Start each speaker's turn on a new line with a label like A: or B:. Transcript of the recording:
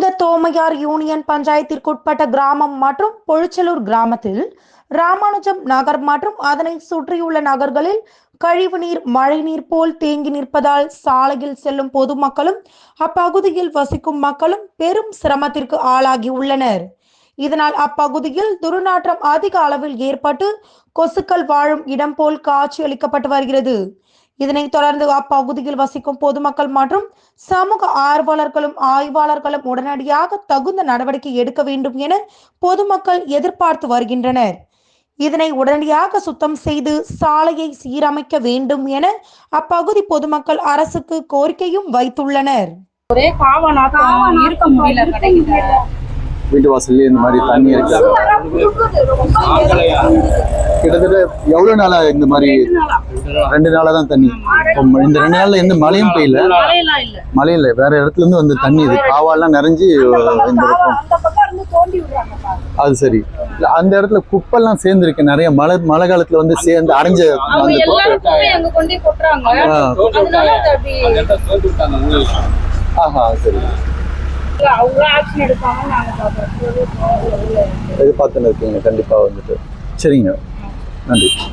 A: புனித தோமையார் யூனியன் பஞ்சாயத்திற்குட்பட்ட கிராமம் மற்றும் பொழிச்சலூர் கிராமத்தில் ராமானுஜம் நகர் மற்றும் அதனை சுற்றியுள்ள நகர்களில் கழிவுநீர் மழைநீர் போல் தேங்கி நிற்பதால் சாலையில் செல்லும் பொதுமக்களும் அப்பகுதியில் வசிக்கும் மக்களும் பெரும் சிரமத்திற்கு ஆளாகி உள்ளனர். இதனால் அப்பகுதியில் துர்நாற்றம் அதிக அளவில் ஏற்பட்டு கொசுக்கள் வாழும் இடம் போல் காட்சி அளிக்கப்பட்டு வருகிறது. இதனைத் தொடர்ந்து அப்பகுதியில் வசிக்கும் பொதுமக்கள் மற்றும் சமூக ஆர்வலர்களும் ஆய்வாளர்களும் உடனடியாக தகுந்த நடவடிக்கை எடுக்க வேண்டும் என பொதுமக்கள் எதிர்பார்த்து வருகின்றனர். இதனை உடனடியாக சுத்தம் செய்து சாலையை சீரமைக்க வேண்டும் என அப்பகுதி பொதுமக்கள் அரசுக்கு கோரிக்கையும் வைத்துள்ளனர்.
B: ஒரே காவ நாத்தம் இருக்க முடியல.
C: வீட்டு வாசல்ல இந்த மாதிரி தண்ணி இருக்காது கிட்டத்தட்ட எவ்வளவு நாளா இந்த மாதிரி ரெண்டு நாளா தான் தண்ணி? இந்த ரெண்டு நாள்ல எந்த மழையும் பெய்யல.
B: மழையெல்லாம் இல்ல
C: மழை இல்லை வேற இடத்துல இருந்து வந்து தண்ணி இது. காவாலாம் நிறைஞ்சு இந்த அது சரி. அந்த இடத்துல குப்பெல்லாம் சேர்ந்துருக்கு நிறைய. மழை மழை காலத்துல வந்து சேர்ந்து அரைஞ்ச ஆஹா சரி.
B: ஆக்ஷன்
C: எதிர்பார்த்துன்னு இருக்கீங்க கண்டிப்பா வந்துட்டு. சரிங்க. நன்றி.